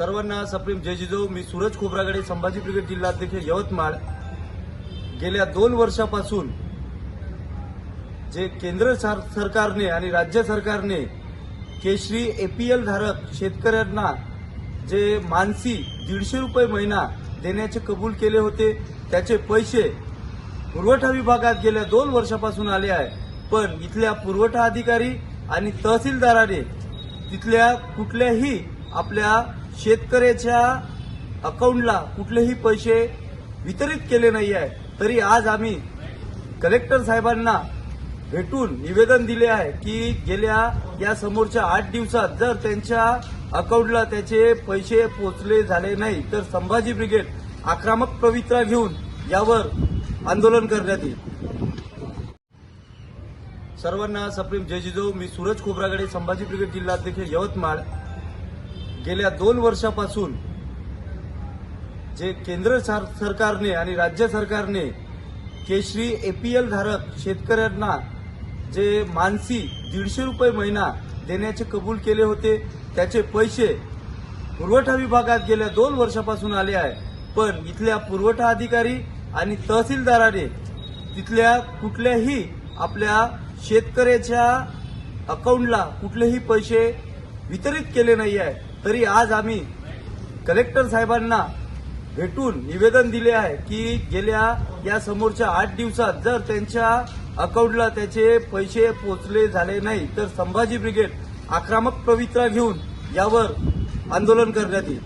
सर्वांना सप्रेम जय जिजाऊ मी सूरज खोब्रागडे संभाजी ब्रिगेड जिल्हाध्यक्ष यवतमाळ. गेल्या दोन वर्षापासून जे केंद्र सर- सरकारने आणि राज्य सरकारने केशरी एपीएल धारक शेतकऱ्यांना जे मानसी दीडशे रुपये महिना देण्याचे कबूल केले होते त्याचे पैसे पुरवठा विभागात गेल्या दोन वर्षापासून आले आहे. पण इथल्या पुरवठा अधिकारी आणि तहसीलदाराने तिथल्या कुठल्याही आपल्या शेतकऱ्याच्या अकाउंटला कुठलेही पैसे वितरित केले नाही आहे तरी आज आम्ही कलेक्टर साहेबांना भेटून निवेदन दिले आहे की गेल्या या समोरच्या आठ दिवसात जर त्यांच्या अकाउंटला त्याचे पैसे पोचले झाले नाही तर संभाजी ब्रिगेड आक्रमक पवित्रा घेऊन यावर आंदोलन करण्यात येईल. सर्वांना सप्रेम जय जिजो मी सूरज खोब्रागडे संभाजी ब्रिगेड जिल्हाध्यक्ष यवतमाळ. गेल्या दोन वर्षापासून जे केंद्र सरकारने आणि राज्य सरकारने केशरी एपीएल धारक शेतकऱ्यांना जे मानसी दीडशे रुपये महिना देण्याचे कबूल केले होते त्याचे पैसे पुरवठा विभागात गेल्या दोन वर्षापासून आले आहे. पण इथल्या पुरवठा अधिकारी आणि तहसीलदाराने तिथल्या कुठल्याही आपल्या शेतकऱ्याच्या अकाउंटला कुठलेही पैसे वितरित केले नाही आहे तरी आज आम्ही कलेक्टर साहेबांना भेटून निवेदन दिले आहे की गेल्या या समोरच्या आठ दिवसात जर त्यांच्या अकाउंटला त्याचे पैसे पोचले झाले नाही तर संभाजी ब्रिगेड आक्रमक पवित्रा घेऊन यावर आंदोलन करण्यात येईल.